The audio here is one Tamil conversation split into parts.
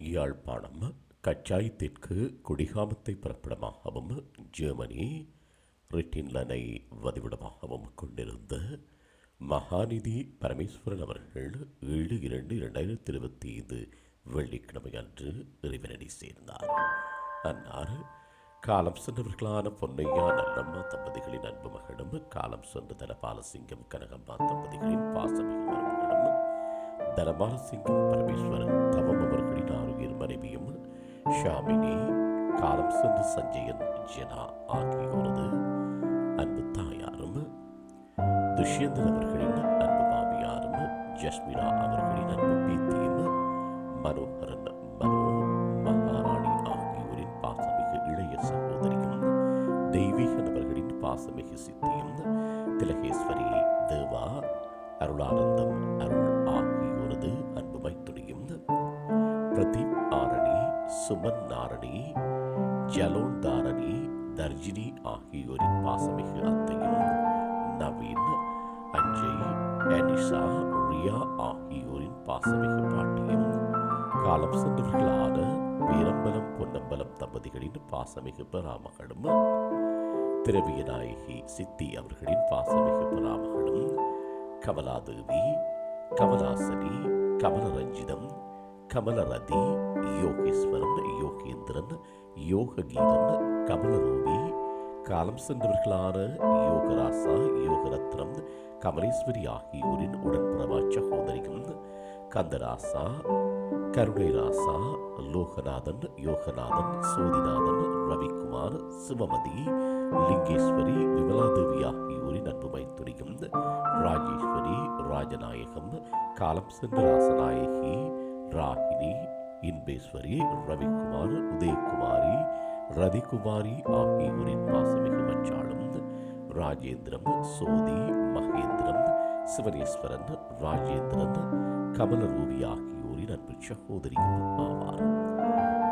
யாழ்ப்பாணம் கச்சாயத்திற்கு குடிகாமத்தை பிறப்பிடமாகவும் ஜெர்மனி ரிட்டின்லனை வதிவிடமாகவும் கொண்டிருந்த மகாநிதி பரமேஸ்வரன் அவர்கள் ஏழு இரண்டு இரண்டாயிரத்தி இருபத்தி ஐந்து வெள்ளிக்கிழமை அன்று இறைவனடி சேர்ந்தார். அன்னார் காலம் சென்றவர்களான பொன்னையா நல்லம்மா தம்பதிகளின் அன்பு மகளும் காலம் சென்ற தனபாலசிங்கம் கனகம்மா தம்பதிகளின் பாசமிகு மருமகளும் தனபாலசிங்கம் பரமேஸ்வரன் ஷாமினி காலம் சென்று சஞ்சயன் ஜெனா ஆகியோரது அன்பு தாயாரும் துஷ்யந்தன் அவர்களின் அன்பு மாமியாரும் ஜஸ்மினா அவர்களின் அன்பு பேத்தியும் மனோகரன் மனோ மகாராணி ஆகியோரின் பாசமிகு இளைய சகோதரியும் தெய்வீக நபர்களின் பாசமிகு சித்தியும் திலகேஸ்வரி தேவா அருளானந்தம் அருள் சுமன் நாரணி ஜலோன் தாரணி தர்ஜினி ஆகியோரின் பாசமிகு அத்தையும் நவீன் அஞ்சய் அனிஷா ரியா ஆகியோரின் பாசமிகு பாட்டியும் காலம் சென்றவர்களான வீரம்பலம் பொன்னம்பலம் தம்பதிகளின் பாசமிகு பராமகளும் திரவியநாயகி சித்தி அவர்களின் பாசமிகு பராமகளும் கமலாதேவி கமலாசனி கமலரஞ்சிதம் கமலரதி யோகேஸ்வரன் யோகேந்திரன் யோககீதன் கமலரூபி காலம் சென்றவர்களான யோகராசா யோகரத்னம் கமலேஸ்வரி ஆகியோரின் உடன்பிறவா சகோதரியும் கந்தராசா கருணை ராசா லோகநாதன் யோகநாதன் சோதிநாதன் ரவிக்குமார் சிவமதி லிங்கேஸ்வரி விமலாதேவி ஆகியோரின் அன்பு மைத்துரியும் ராஜேஸ்வரி ராஜநாயகம் காலம் சென்ற ராசநாயகி இன்பேஸ்வரி ரவிக்குமார் உதயகுமாரி ரதிகுமாரி ஆகியோரின் பாசமிகு மச்சாளும் ராஜேந்திரம் சோதி மகேந்திரம் சிவனேஸ்வரன் ராஜேந்திரன் கமலரூபி ஆகியோரின் அன்பு சகோதரியும் ஆவார்.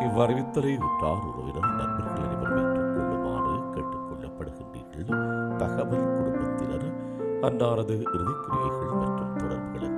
இவ்வறிவித்தலை உற்றார் உறவினர் நண்பர்கள் அனைவரும் ஏற்றுக்கொள்ளுமாறு கேட்டுக்கொள்ளப்படுகின்றீர்கள் தகவல் குடும்பத்தினர் அன்னாரது இறுதிக்கிரியைகள் மற்றும் தொடர்புகளுக்கு